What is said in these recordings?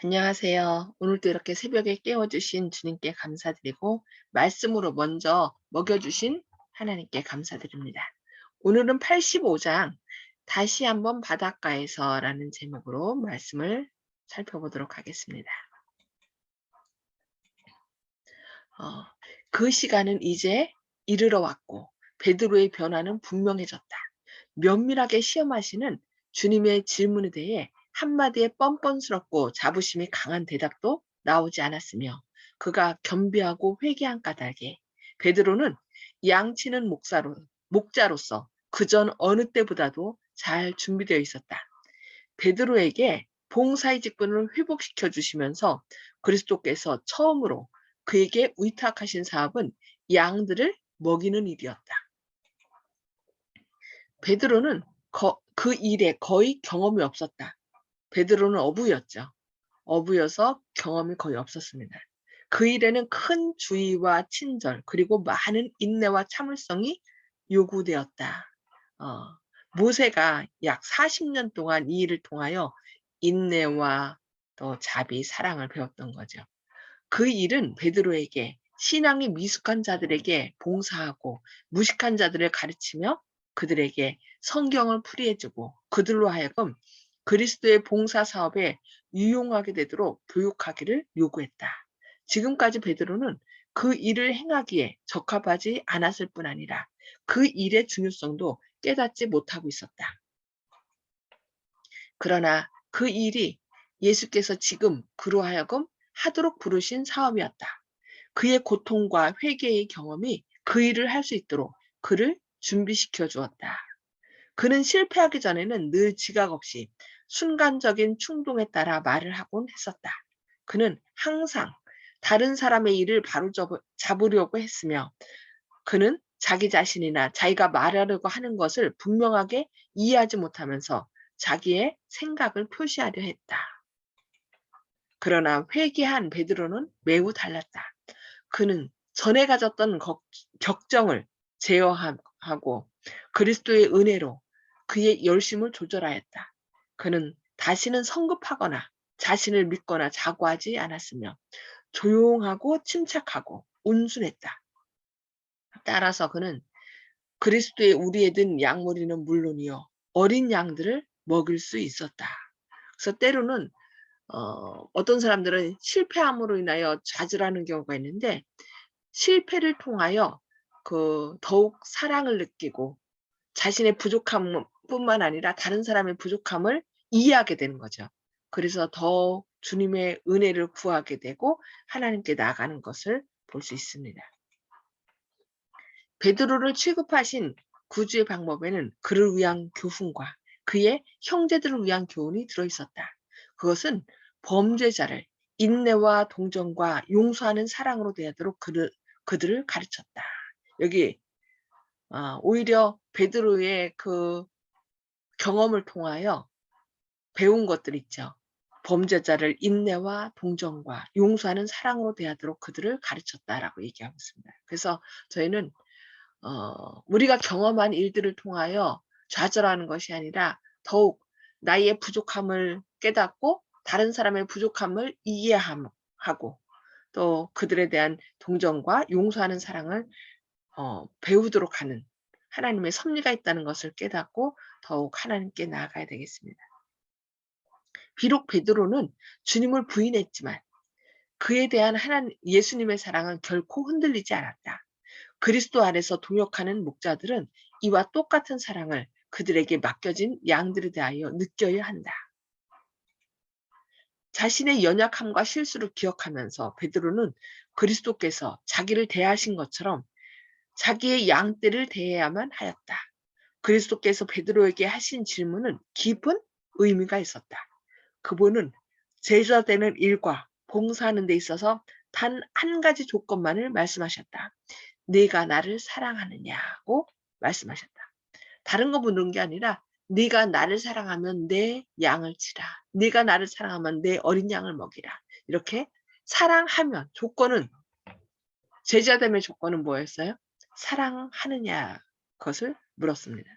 안녕하세요. 오늘도 이렇게 새벽에 깨워주신 주님께 감사드리고 말씀으로 먼저 먹여주신 하나님께 감사드립니다. 오늘은 85장 다시 한번 바닷가에서 라는 제목으로 말씀을 살펴보도록 하겠습니다. 어, 그 시간은 이제 이르러 왔고 베드로의 변화는 분명해졌다. 면밀하게 시험하시는 주님의 질문에 대해 한마디의 뻔뻔스럽고 자부심이 강한 대답도 나오지 않았으며 그가 겸비하고 회개한 까닭에 베드로는 양치는 목사로, 목자로서 그전 어느 때보다도 잘 준비되어 있었다. 베드로에게 봉사의 직분을 회복시켜 주시면서 그리스도께서 처음으로 그에게 위탁하신 사업은 양들을 먹이는 일이었다. 베드로는 거, 그 일에 거의 경험이 없었다. 베드로는 어부였죠. 어부여서 경험이 거의 없었습니다. 그 일에는 큰 주의와 친절 그리고 많은 인내와 참을성이 요구되었다. 어, 모세가 약 40년 동안 이 일을 통하여 인내와 또 자비, 사랑을 배웠던 거죠. 그 일은 베드로에게 신앙이 미숙한 자들에게 봉사하고 무식한 자들을 가르치며 그들에게 성경을 풀이해주고 그들로 하여금 그리스도의 봉사 사업에 유용하게 되도록 교육하기를 요구했다. 지금까지 베드로는 그 일을 행하기에 적합하지 않았을 뿐 아니라 그 일의 중요성도 깨닫지 못하고 있었다. 그러나 그 일이 예수께서 지금 그로 하여금 하도록 부르신 사업이었다. 그의 고통과 회개의 경험이 그 일을 할 수 있도록 그를 준비시켜 주었다. 그는 실패하기 전에는 늘 지각 없이 순간적인 충동에 따라 말을 하곤 했었다. 그는 항상 다른 사람의 일을 바로 잡으려고 했으며 그는 자기 자신이나 자기가 말하려고 하는 것을 분명하게 이해하지 못하면서 자기의 생각을 표시하려 했다. 그러나 회개한 베드로는 매우 달랐다. 그는 전에 가졌던 격정을 제어하고 그리스도의 은혜로 그의 열심을 조절하였다. 그는 다시는 성급하거나 자신을 믿거나 자고하지 않았으며 조용하고 침착하고 온순했다. 따라서 그는 그리스도의 우리에 든 양머리는 물론이요 어린 양들을 먹일 수 있었다. 그래서 때로는 어, 어떤 사람들은 실패함으로 인하여 좌절하는 경우가 있는데 실패를 통하여 그 더욱 사랑을 느끼고 자신의 부족함 뿐만 아니라 다른 사람의 부족함을 이해하게 되는 거죠. 그래서 더 주님의 은혜를 구하게 되고 하나님께 나가는 것을 볼 수 있습니다. 베드로를 취급하신 구주의 방법에는 그를 위한 교훈과 그의 형제들을 위한 교훈이 들어있었다. 그것은 범죄자를 인내와 동정과 용서하는 사랑으로 대하도록 그를, 그들을 가르쳤다. 여기 어, 오히려 베드로의 그 경험을 통하여 배운 것들 있죠. 범죄자를 인내와 동정과 용서하는 사랑으로 대하도록 그들을 가르쳤다라고 얘기하고 있습니다. 그래서 저희는 어, 우리가 경험한 일들을 통하여 좌절하는 것이 아니라 더욱 나의 부족함을 깨닫고 다른 사람의 부족함을 이해하고 또 그들에 대한 동정과 용서하는 사랑을 어, 배우도록 하는 하나님의 섭리가 있다는 것을 깨닫고 더욱 하나님께 나아가야 되겠습니다. 비록 베드로는 주님을 부인했지만 그에 대한 하나님 예수님의 사랑은 결코 흔들리지 않았다. 그리스도 안에서 동역하는 목자들은 이와 똑같은 사랑을 그들에게 맡겨진 양들에 대하여 느껴야 한다. 자신의 연약함과 실수를 기억하면서 베드로는 그리스도께서 자기를 대하신 것처럼 자기의 양떼를 대해야만 하였다. 그리스도께서 베드로에게 하신 질문은 깊은 의미가 있었다. 그분은 제자 되는 일과 봉사하는 데 있어서 단 한 가지 조건만을 말씀하셨다. 네가 나를 사랑하느냐고 말씀하셨다. 다른 거 묻는 게 아니라 네가 나를 사랑하면 내 양을 치라. 네가 나를 사랑하면 내 어린 양을 먹이라. 이렇게 사랑하면 조건은 제자 됨의 조건은 뭐였어요? 사랑하느냐 것을 물었습니다.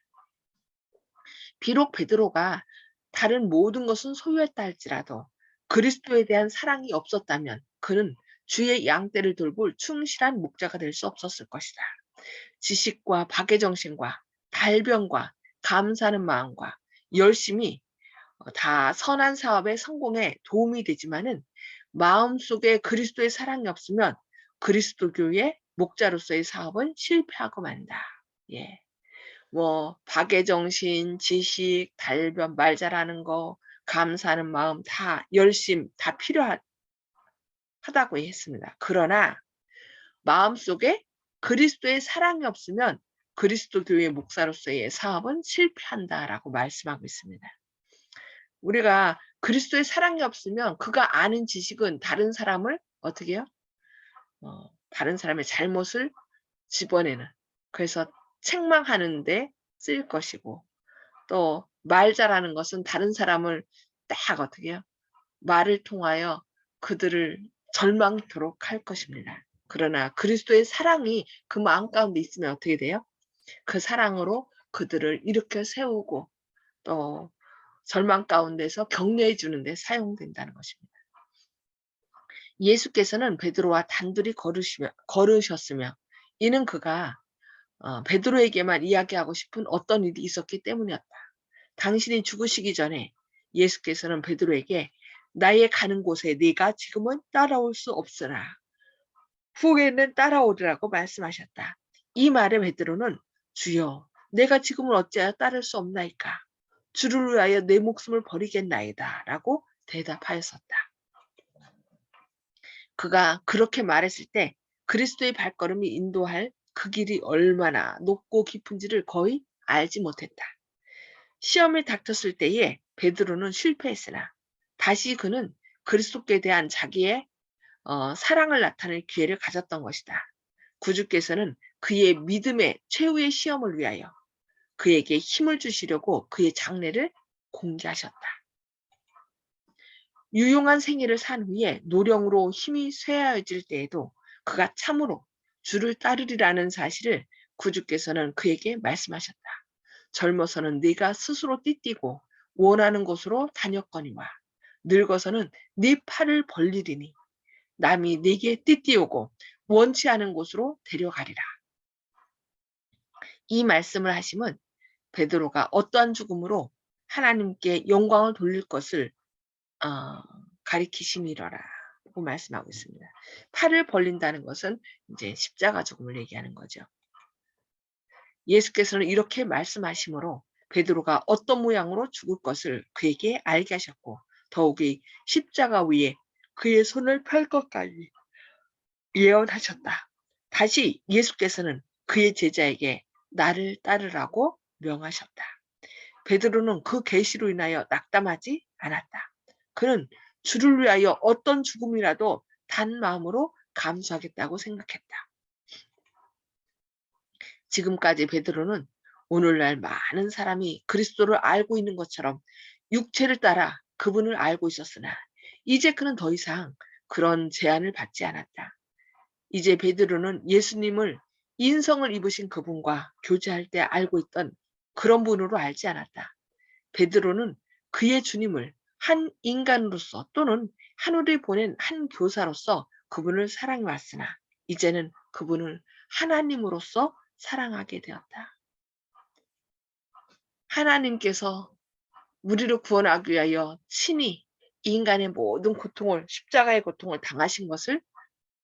비록 베드로가 다른 모든 것은 소유했다 할지라도 그리스도에 대한 사랑이 없었다면 그는 주의 양떼를 돌볼 충실한 목자가 될 수 없었을 것이다. 지식과 박의 정신과 달변과 감사하는 마음과 열심히 어, 다 선한 사업의 성공에 도움이 되지만은 마음속에 그리스도의 사랑이 없으면 그리스도교의 목자로서의 사업은 실패하고 만다. 예. 뭐 박의 정신, 지식, 달변, 말 잘하는 거, 감사하는 마음 다 열심 다 필요하다고 했습니다. 그러나 마음속에 그리스도의 사랑이 없으면 그리스도 교회 목사로서의 사업은 실패한다라고 말씀하고 있습니다. 우리가 그리스도의 사랑이 없으면 그가 아는 지식은 다른 사람을 어떻게 해요? 어, 다른 사람의 잘못을 집어내는 그래서 책망하는데 쓰일 것이고 또 말 잘하는 것은 다른 사람을 딱 어떻게 해요? 말을 통하여 그들을 절망토록 할 것입니다. 그러나 그리스도의 사랑이 그 마음 가운데 있으면 어떻게 돼요? 그 사랑으로 그들을 일으켜 세우고 또 절망 가운데서 격려해 주는 데 사용된다는 것입니다. 예수께서는 베드로와 단둘이 걸으시며, 걸으셨으며 이는 그가 어, 베드로에게만 이야기하고 싶은 어떤 일이 있었기 때문이었다. 당신이 죽으시기 전에 예수께서는 베드로에게 나의 가는 곳에 네가 지금은 따라올 수 없으나 후에는 따라오리라고 말씀하셨다. 이 말에 베드로는 주여 내가 지금은 어찌하여 따를 수 없나이까 주를 위하여 내 목숨을 버리겠나이다 라고 대답하였었다. 그가 그렇게 말했을 때 그리스도의 발걸음이 인도할 그 길이 얼마나 높고 깊은지를 거의 알지 못했다. 시험이 닥쳤을 때에 베드로는 실패했으나 다시 그는 그리스도께 대한 자기의 어, 사랑을 나타낼 기회를 가졌던 것이다. 구주께서는 그의 믿음의 최후의 시험을 위하여 그에게 힘을 주시려고 그의 장래를 공개하셨다. 유용한 생애를 산 후에 노령으로 힘이 쇠하여질 때에도 그가 참으로 주를 따르리라는 사실을 구주께서는 그에게 말씀하셨다. 젊어서는 네가 스스로 띠띠고 원하는 곳으로 다녔거니와 늙어서는 네 팔을 벌리리니 남이 네게 띠띠오고 원치 않은 곳으로 데려가리라. 이 말씀을 하심은 베드로가 어떠한 죽음으로 하나님께 영광을 돌릴 것을 어, 가리키심이러라. 고 말씀하고 있습니다. 팔을 벌린다는 것은 이제 십자가 죽음을 얘기하는 거죠. 예수께서는 이렇게 말씀하심으로 베드로가 어떤 모양으로 죽을 것을 그에게 알게 하셨고 더욱이 십자가 위에 그의 손을 펼 것까지 예언하셨다. 다시 예수께서는 그의 제자에게 나를 따르라고 명하셨다. 베드로는 그 계시로 인하여 낙담하지 않았다. 그는 주를 위하여 어떤 죽음이라도 단 마음으로 감수하겠다고 생각했다. 지금까지 베드로는 오늘날 많은 사람이 그리스도를 알고 있는 것처럼 육체를 따라 그분을 알고 있었으나 이제 그는 더 이상 그런 제안을 받지 않았다. 이제 베드로는 예수님을 인성을 입으신 그분과 교제할 때 알고 있던 그런 분으로 알지 않았다. 베드로는 그의 주님을 한 인간으로서 또는 하늘에 보낸 한 교사로서 그분을 사랑해 왔으나 이제는 그분을 하나님으로서 사랑하게 되었다. 하나님께서 우리를 구원하기 위하여 친히 인간의 모든 고통을 십자가의 고통을 당하신 것을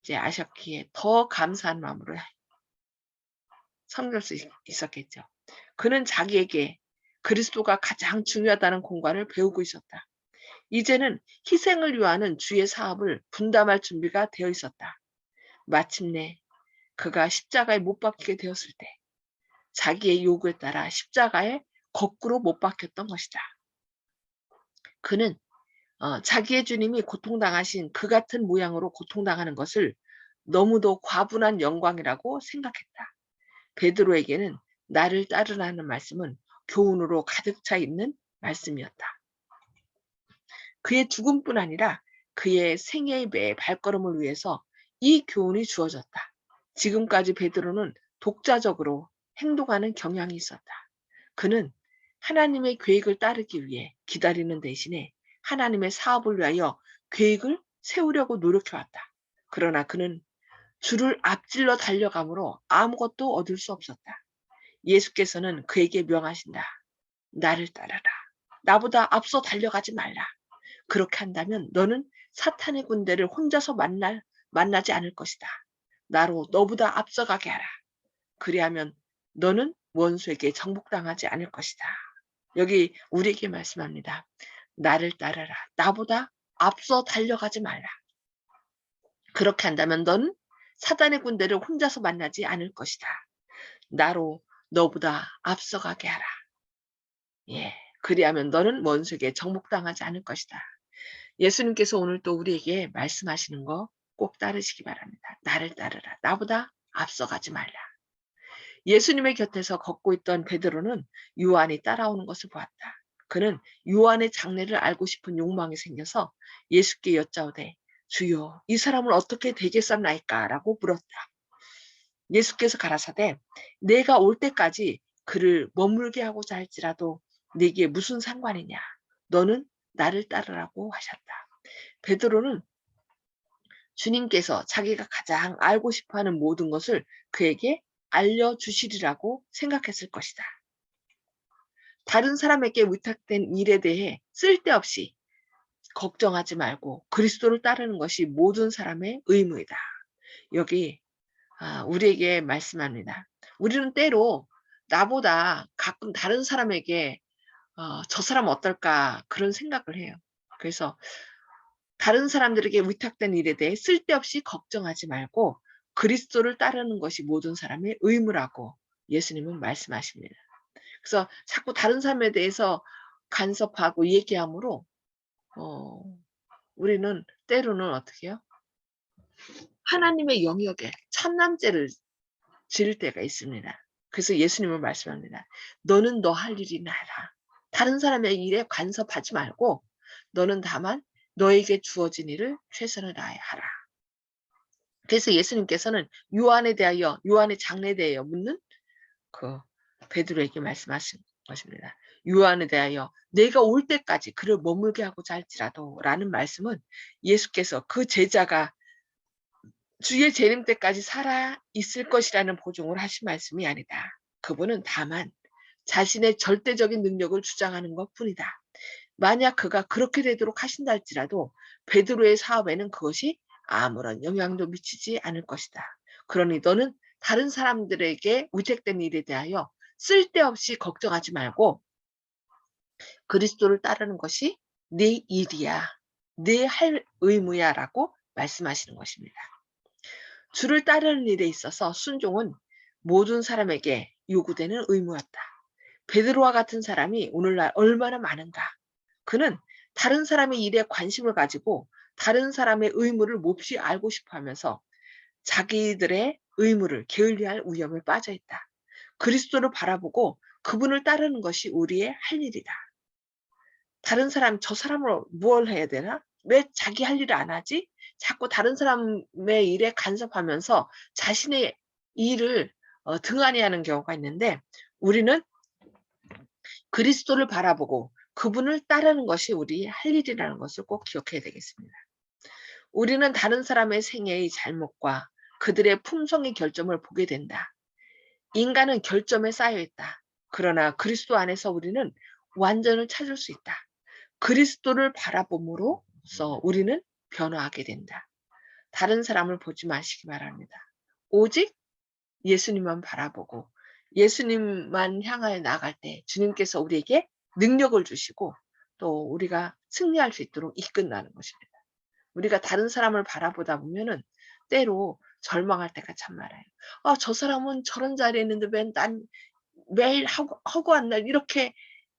이제 아셨기에 더 감사한 마음으로 섬길 수 있었겠죠. 그는 자기에게 그리스도가 가장 중요하다는 공간을 배우고 있었다. 이제는 희생을 위하는 주의 사업을 분담할 준비가 되어 있었다. 마침내 그가 십자가에 못 박히게 되었을 때 자기의 요구에 따라 십자가에 거꾸로 못 박혔던 것이다. 그는 어, 자기의 주님이 고통당하신 그 같은 모양으로 고통당하는 것을 너무도 과분한 영광이라고 생각했다. 베드로에게는 나를 따르라는 말씀은 교훈으로 가득 차 있는 말씀이었다. 그의 죽음뿐 아니라 그의 생애의 매 발걸음을 위해서 이 교훈이 주어졌다. 지금까지 베드로는 독자적으로 행동하는 경향이 있었다. 그는 하나님의 계획을 따르기 위해 기다리는 대신에 하나님의 사업을 위하여 계획을 세우려고 노력해왔다. 그러나 그는 주를 앞질러 달려감으로 아무것도 얻을 수 없었다. 예수께서는 그에게 명하신다. 나를 따르라. 나보다 앞서 달려가지 말라. 그렇게 한다면 너는 사탄의 군대를 혼자서 만날, 만나지 않을 것이다. 나로 너보다 앞서가게 하라. 그리하면 너는 원수에게 정복당하지 않을 것이다. 여기 우리에게 말씀합니다. 나를 따르라. 나보다 앞서 달려가지 말라. 그렇게 한다면 너는 사단의 군대를 혼자서 만나지 않을 것이다. 나로 너보다 앞서가게 하라. 예. 그리하면 너는 원수에게 정복당하지 않을 것이다. 예수님께서 오늘 또 우리에게 말씀하시는 거 꼭 따르시기 바랍니다. 나를 따르라. 나보다 앞서가지 말라. 예수님의 곁에서 걷고 있던 베드로는 요한이 따라오는 것을 보았다. 그는 요한의 장래를 알고 싶은 욕망이 생겨서 예수께 여짜오되 주여 이 사람을 어떻게 되겠삼나이까 라고 물었다. 예수께서 가라사대 내가 올 때까지 그를 머물게 하고자 할지라도 네게 무슨 상관이냐 너는 나를 따르라고 하셨다. 베드로는 주님께서 자기가 가장 알고 싶어하는 모든 것을 그에게 알려주시리라고 생각했을 것이다. 다른 사람에게 위탁된 일에 대해 쓸데없이 걱정하지 말고 그리스도를 따르는 것이 모든 사람의 의무이다. 여기 아, 우리에게 말씀합니다. 우리는 때로 나보다 가끔 다른 사람에게 어, 저 사람 어떨까 그런 생각을 해요. 그래서 다른 사람들에게 위탁된 일에 대해 쓸데없이 걱정하지 말고 그리스도를 따르는 것이 모든 사람의 의무라고 예수님은 말씀하십니다. 그래서 자꾸 다른 사람에 대해서 간섭하고 얘기함으로 어, 우리는 때로는 어떻게 해요? 하나님의 영역에 참남죄를 지을 때가 있습니다. 그래서 예수님은 말씀합니다. 너는 너 할 일이나 해라. 다른 사람의 일에 간섭하지 말고 너는 다만 너에게 주어진 일을 최선을 다해 하라. 그래서 예수님께서는 요한에 대하여 요한의 장래에 대하여 묻는 그 베드로에게 말씀하신 것입니다. 요한에 대하여 내가 올 때까지 그를 머물게 하고자 할지라도 라는 말씀은 예수께서 그 제자가 주의 재림 때까지 살아 있을 것이라는 보증을 하신 말씀이 아니다. 그분은 다만 자신의 절대적인 능력을 주장하는 것 뿐이다. 만약 그가 그렇게 되도록 하신다 할지라도 베드로의 사업에는 그것이 아무런 영향도 미치지 않을 것이다. 그러니 너는 다른 사람들에게 위택된 일에 대하여 쓸데없이 걱정하지 말고 그리스도를 따르는 것이 네 일이야. 네 할 의무야 라고 말씀하시는 것입니다. 주를 따르는 일에 있어서 순종은 모든 사람에게 요구되는 의무였다. 베드로와 같은 사람이 오늘날 얼마나 많은가. 그는 다른 사람의 일에 관심을 가지고 다른 사람의 의무를 몹시 알고 싶어 하면서 자기들의 의무를 게을리할 위험에 빠져 있다. 그리스도를 바라보고 그분을 따르는 것이 우리의 할 일이다. 다른 사람, 저 사람을 무엇 해야 되나? 왜 자기 할 일을 안 하지? 자꾸 다른 사람의 일에 간섭하면서 자신의 일을 어, 등한히 하는 경우가 있는데 우리는 그리스도를 바라보고 그분을 따르는 것이 우리의 할 일이라는 것을 꼭 기억해야 되겠습니다. 우리는 다른 사람의 생애의 잘못과 그들의 품성의 결점을 보게 된다. 인간은 결점에 쌓여 있다. 그러나 그리스도 안에서 우리는 완전을 찾을 수 있다. 그리스도를 바라봄으로써 우리는 변화하게 된다. 다른 사람을 보지 마시기 바랍니다. 오직 예수님만 바라보고 예수님만 향하여 나갈 때 주님께서 우리에게 능력을 주시고 또 우리가 승리할 수 있도록 이끈다는 것입니다. 우리가 다른 사람을 바라보다 보면은 때로 절망할 때가 참 많아요. 아, 저 사람은 저런 자리에 있는데 왜 난 매일 하고, 허구한 날 이렇게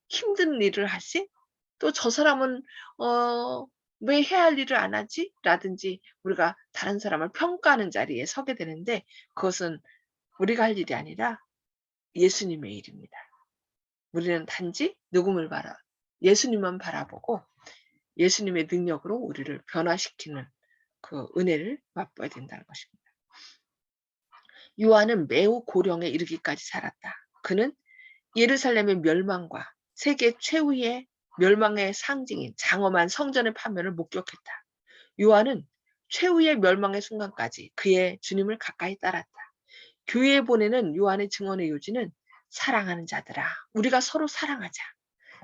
힘든 일을 하지? 또 저 사람은 어, 왜 해야 할 일을 안 하지? 라든지 우리가 다른 사람을 평가하는 자리에 서게 되는데 그것은 우리가 할 일이 아니라 예수님의 일입니다. 우리는 단지 누구를 바라 예수님만 바라보고 예수님의 능력으로 우리를 변화시키는 그 은혜를 맛봐야 된다는 것입니다. 요한은 매우 고령에 이르기까지 살았다. 그는 예루살렘의 멸망과 세계 최후의 멸망의 상징인 장엄한 성전의 파멸을 목격했다. 요한은 최후의 멸망의 순간까지 그의 주님을 가까이 따랐다. 교회에 보내는 요한의 증언의 요지는 사랑하는 자들아, 우리가 서로 사랑하자.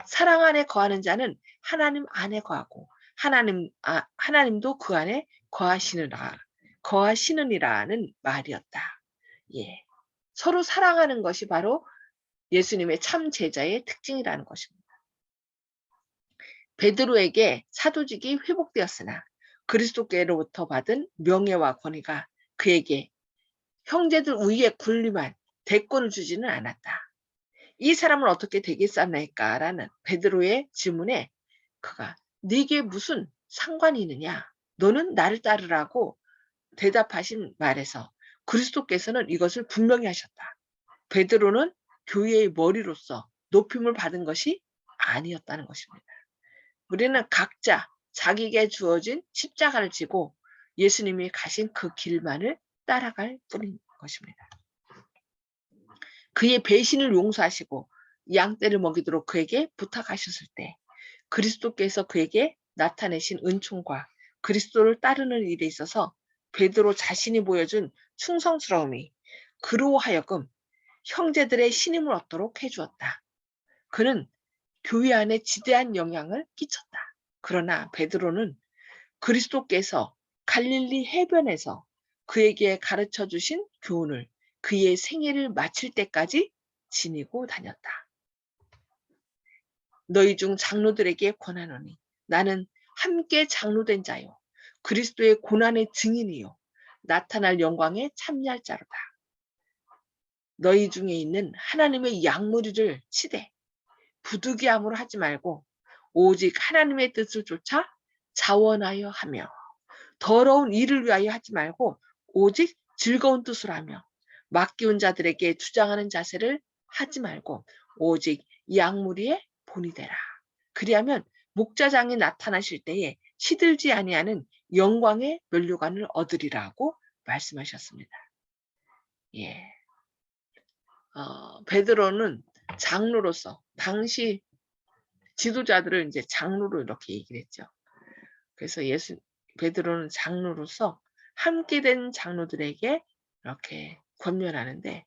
사랑 안에 거하는 자는 하나님 안에 거하고 하나님 아, 하나님도 그 안에 거하시느라 거하시느니라는 말이었다. 예. 서로 사랑하는 것이 바로 예수님의 참 제자의 특징이라는 것입니다. 베드로에게 사도직이 회복되었으나 그리스도께로부터 받은 명예와 권위가 그에게 형제들 위에 군림한 대권을 주지는 않았다. 이 사람을 어떻게 되겠사나이까라는 베드로의 질문에 그가 네게 무슨 상관이 있느냐? 너는 나를 따르라고 대답하신 말에서 그리스도께서는 이것을 분명히 하셨다. 베드로는 교회의 머리로서 높임을 받은 것이 아니었다는 것입니다. 우리는 각자 자기에게 주어진 십자가를 지고 예수님이 가신 그 길만을 따라갈 뿐인 것입니다. 그의 배신을 용서하시고 양떼를 먹이도록 그에게 부탁하셨을 때 그리스도께서 그에게 나타내신 은총과 그리스도를 따르는 일에 있어서 베드로 자신이 보여준 충성스러움이 그로 하여금 형제들의 신임을 얻도록 해주었다. 그는 교회 안에 지대한 영향을 끼쳤다. 그러나 베드로는 그리스도께서 갈릴리 해변에서 그에게 가르쳐 주신 교훈을 그의 생애를 마칠 때까지 지니고 다녔다. 너희 중 장로들에게 권하노니 나는 함께 장로된 자요 그리스도의 고난의 증인이요 나타날 영광에 참여할 자로다. 너희 중에 있는 하나님의 양무리를 치되 부득이함으로 하지 말고 오직 하나님의 뜻을 쫓아 자원하여 하며 더러운 일을 위하여 하지 말고 오직 즐거운 뜻으로 하며 맡기운 자들에게 주장하는 자세를 하지 말고 오직 양무리의 본이 되라. 그리하면 목자장이 나타나실 때에 시들지 아니하는 영광의 면류관을 얻으리라고 말씀하셨습니다. 예. 어, 베드로는 장로로서 당시 지도자들을 이제 장로로 이렇게 얘기를 했죠. 그래서 예수 베드로는 장로로서 함께 된 장로들에게 이렇게 권면하는데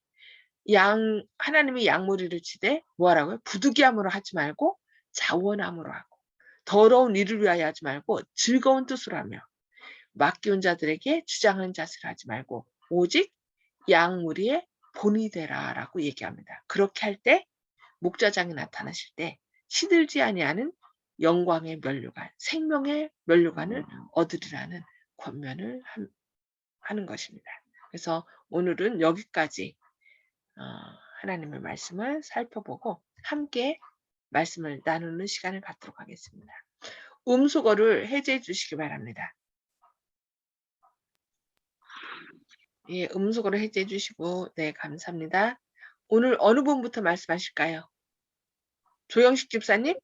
양 하나님이 양무리를 치되 뭐하라고요? 부득이함으로 하지 말고 자원함으로 하고 더러운 일을 위하여 하지 말고 즐거운 뜻으로 하며 맡기운 자들에게 주장하는 자세를 하지 말고 오직 양무리의 본이 되라라고 얘기합니다. 그렇게 할 때 목자장이 나타나실 때 시들지 아니하는 영광의 면류관, 생명의 면류관을 얻으리라는 권면을 함- 하는 것입니다. 그래서 오늘은 여기까지 어, 하나님의 말씀을 살펴보고 함께 말씀을 나누는 시간을 갖도록 하겠습니다. 음수거를 해제해 주시기 바랍니다. 예, 음수거를 해제해 주시고 네 감사합니다. 오늘 어느 분부터 말씀하실까요? 조영식 집사님?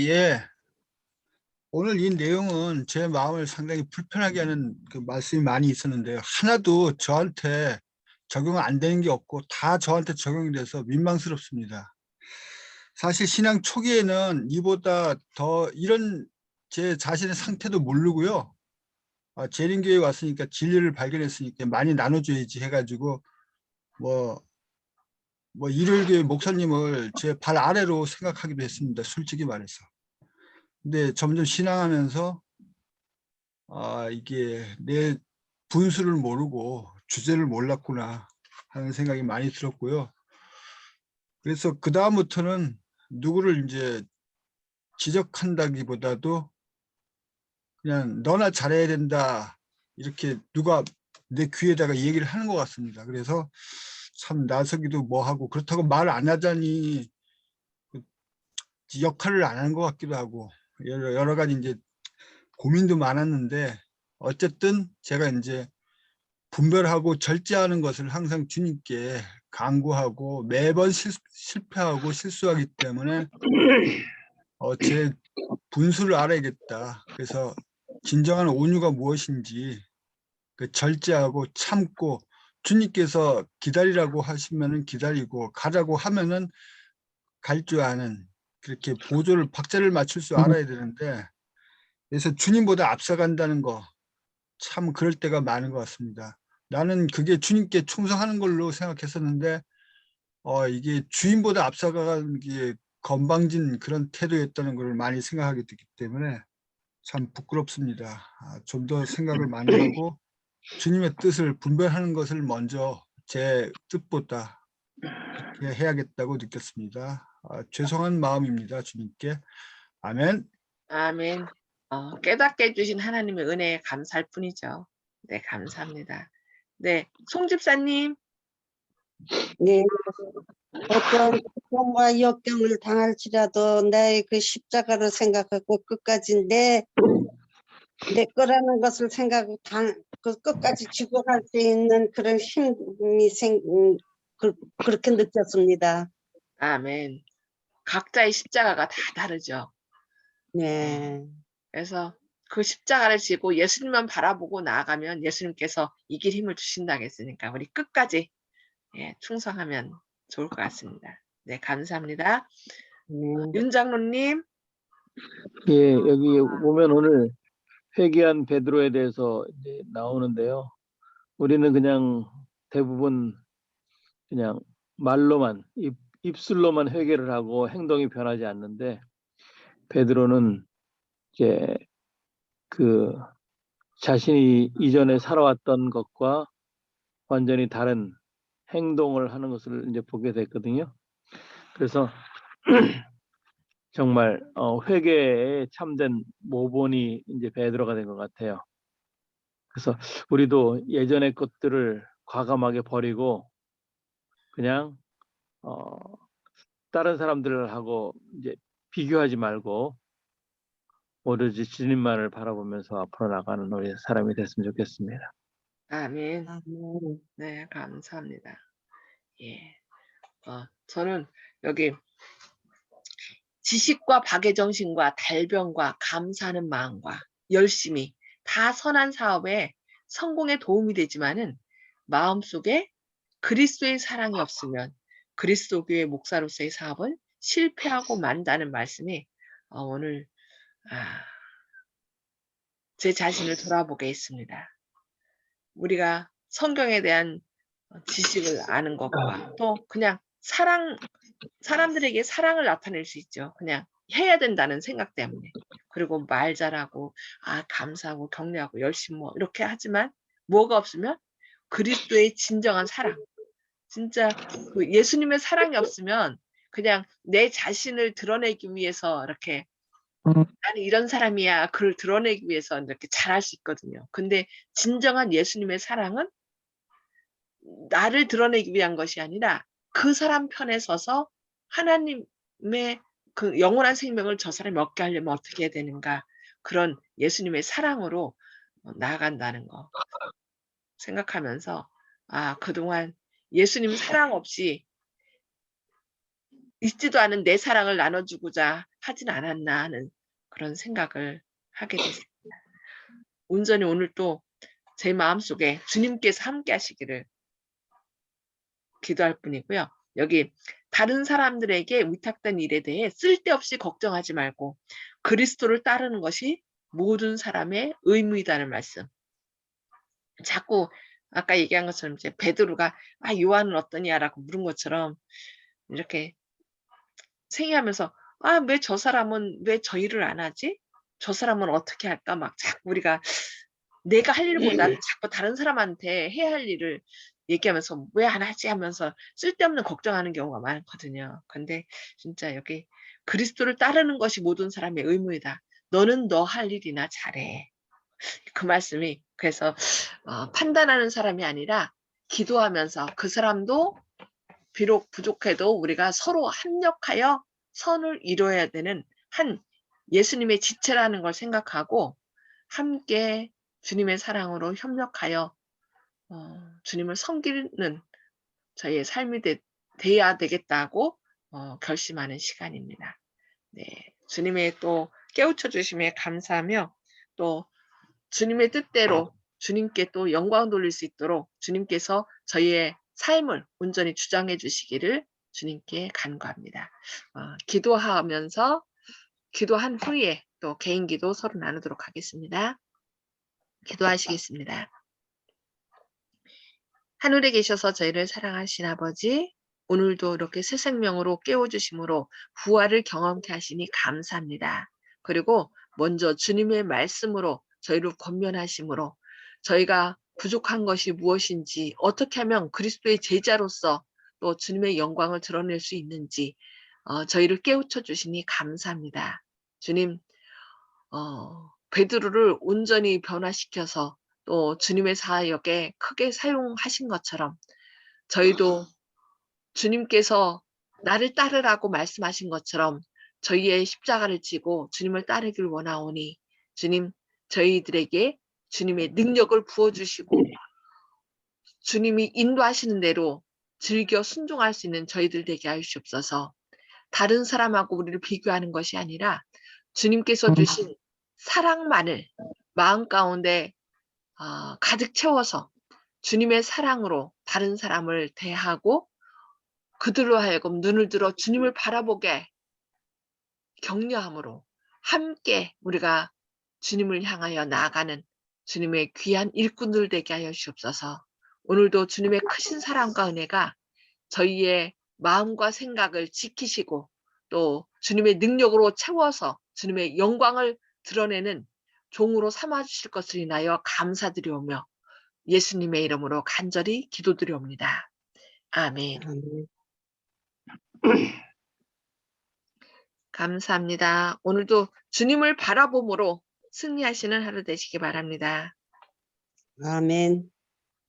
예. 오늘 이 내용은 제 마음을 상당히 불편하게 하는 그 말씀이 많이 있었는데요. 하나도 저한테 적용 안 되는 게 없고 다 저한테 적용이 돼서 민망스럽습니다. 사실 신앙 초기에는 이보다 더 이런 제 자신의 상태도 모르고요. 아, 재림교회 왔으니까 진리를 발견했으니까 많이 나눠줘야지 해가지고 뭐, 뭐 일요일교회 목사님을 제 발 아래로 생각하기도 했습니다. 솔직히 말해서. 근데 점점 신앙하면서 아 이게 내 분수를 모르고 주제를 몰랐구나 하는 생각이 많이 들었고요. 그래서 그 다음부터는 누구를 이제 지적한다기보다도 그냥 너나 잘해야 된다 이렇게 누가 내 귀에다가 얘기를 하는 것 같습니다. 그래서 참 나서기도 뭐하고 그렇다고 말 안 하자니 그 역할을 안 하는 것 같기도 하고 여러, 여러 가지 이제 고민도 많았는데 어쨌든 제가 이제 분별하고 절제하는 것을 항상 주님께 강구하고 매번 실, 실패하고 실수하기 때문에 어, 제 분수를 알아야겠다. 그래서 진정한 온유가 무엇인지 그 절제하고 참고 주님께서 기다리라고 하시면은 기다리고 가라고 하면은 갈 줄 아는 그렇게 보조를 박자를 맞출 수 알아야 되는데 그래서 주님보다 앞서간다는 거 참 그럴 때가 많은 것 같습니다. 나는 그게 주님께 충성하는 걸로 생각했었는데 어 이게 주인보다 앞서가는 게 건방진 그런 태도였다는 걸 많이 생각하게 됐기 때문에 참 부끄럽습니다. 아, 좀더 생각을 많이 하고 주님의 뜻을 분별하는 것을 먼저 제 뜻보다 해야겠다고 느꼈습니다. 아, 죄송한 마음입니다. 주님께. 아멘. 아멘. 어, 깨닫게 해주신 하나님의 은혜에 감사할 뿐이죠. 네, 감사합니다. 네, 송 집사님. 네. 어떤 고통과 역경을 당할지라도 나의 그 십자가를 생각하고 끝까지 내, 내 거라는 것을 생각하고 당, 그 끝까지 지고 갈 수 있는 그런 힘이 생, 음, 그, 그렇게 느꼈습니다. 아멘. 각자의 십자가가 다 다르죠. 네. 그래서 그 십자가를 지고 예수님만 바라보고 나아가면 예수님께서 이길 힘을 주신다고 했으니까 우리 끝까지 예, 충성하면 좋을 것 같습니다. 네, 감사합니다. 네. 윤 장로님. 예, 여기 보면 오늘 회개한 베드로에 대해서 이제 나오는데요. 우리는 그냥 대부분 그냥 말로만 입, 입술로만 회개를 하고 행동이 변하지 않는데 베드로는 이제 그 자신이 이전에 살아왔던 것과 완전히 다른 행동을 하는 것을 이제 보게 됐거든요. 그래서 정말 어, 회개에 참된 모본이 이제 베드로가 된 것 같아요. 그래서 우리도 예전의 것들을 과감하게 버리고 그냥 어, 다른 사람들하고 이제 비교하지 말고 오로지 주님만을 바라보면서 앞으로 나가는 우리 사람이 됐으면 좋겠습니다. 아멘. 아멘. 네, 감사합니다. 예. 어, 저는 여기 지식과 박의 정신과 달변과 감사하는 마음과 열심히 다 선한 사업에 성공에 도움이 되지만은 마음속에 그리스도의 사랑이 없으면 그리스도 교회 목사로서의 사업은 실패하고 만다는 말씀이 어, 오늘 아, 제 자신을 돌아보게 했습니다. 우리가 성경에 대한 어, 지식을 아는 것과 또 그냥 사랑 사람들에게 사랑을 나타낼 수 있죠. 그냥 해야 된다는 생각 때문에. 그리고 말 잘하고 아 감사하고 격려하고 열심히 뭐 이렇게 하지만 뭐가 없으면 그리스도의 진정한 사랑. 진짜 그 예수님의 사랑이 없으면 그냥 내 자신을 드러내기 위해서 이렇게 나는 이런 사람이야. 그를 드러내기 위해서 이렇게 잘할 수 있거든요. 근데 진정한 예수님의 사랑은 나를 드러내기 위한 것이 아니라 그 사람 편에 서서 하나님의 그 영원한 생명을 저 사람이 얻게 하려면 어떻게 해야 되는가. 그런 예수님의 사랑으로 어, 나아간다는 거 생각하면서 아, 그동안 예수님 사랑 없이 있지도 않은 내 사랑을 나눠주고자 하진 않았나 하는 그런 생각을 하게 됐습니다. 온전히 오늘 또 제 마음속에 주님께서 함께 하시기를 기도할 뿐이고요. 여기 다른 사람들에게 위탁된 일에 대해 쓸데없이 걱정하지 말고 그리스도를 따르는 것이 모든 사람의 의무이다는 말씀. 자꾸 아까 얘기한 것처럼 이제 베드로가 아 요한은 어떠냐라고 물은 것처럼 이렇게 생애하면서 아 왜 저 사람은 왜저 일을 안 하지? 저 사람은 어떻게 할까? 막 자꾸 우리가 내가 할 일보다 자꾸 다른 사람한테 해야 할 일을 얘기하면서 왜 안 하지 하면서 쓸데없는 걱정하는 경우가 많거든요. 근데 진짜 여기 그리스도를 따르는 것이 모든 사람의 의무이다. 너는 너 할 일이나 잘해. 그 말씀이 그래서 어, 판단하는 사람이 아니라 기도하면서 그 사람도 비록 부족해도 우리가 서로 합력하여 선을 이루어야 되는 한 예수님의 지체라는 걸 생각하고 함께 주님의 사랑으로 협력하여 어, 주님을 섬기는 저희의 삶이 되, 돼야 되겠다고 어, 결심하는 시간입니다. 네, 주님의 또 깨우쳐 주심에 감사하며 또 주님의 뜻대로 주님께 또 영광 돌릴 수 있도록 주님께서 저희의 삶을 온전히 주장해 주시기를 주님께 간구합니다. 어, 기도하면서 기도한 후에 또 개인 기도 서로 나누도록 하겠습니다. 기도하시겠습니다. 하늘에 계셔서 저희를 사랑하신 아버지, 오늘도 이렇게 새 생명으로 깨워주심으로 부활을 경험케 하시니 감사합니다. 그리고 먼저 주님의 말씀으로 저희를 권면하심으로 저희가 부족한 것이 무엇인지 어떻게 하면 그리스도의 제자로서 또 주님의 영광을 드러낼 수 있는지 어, 저희를 깨우쳐 주시니 감사합니다. 주님, 어, 베드로를 온전히 변화시켜서 또 주님의 사역에 크게 사용하신 것처럼 저희도 주님께서 나를 따르라고 말씀하신 것처럼 저희의 십자가를 지고 주님을 따르길 원하오니 주님 저희들에게 주님의 능력을 부어주시고 주님이 인도하시는 대로 즐겨 순종할 수 있는 저희들 되게 하시옵소서. 다른 사람하고 우리를 비교하는 것이 아니라 주님께서 주신 사랑만을 마음 가운데 아, 가득 채워서 주님의 사랑으로 다른 사람을 대하고 그들로 하여금 눈을 들어 주님을 바라보게 격려함으로 함께 우리가 주님을 향하여 나아가는 주님의 귀한 일꾼들 되게 하여 주옵소서. 오늘도 주님의 크신 사랑과 은혜가 저희의 마음과 생각을 지키시고 또 주님의 능력으로 채워서 주님의 영광을 드러내는 종으로 삼아 주실 것을 인하여 감사드리오며 예수님의 이름으로 간절히 기도드리옵니다. 아멘. 아멘. 감사합니다. 오늘도 주님을 바라봄으로 승리하시는 하루 되시기 바랍니다. 아멘.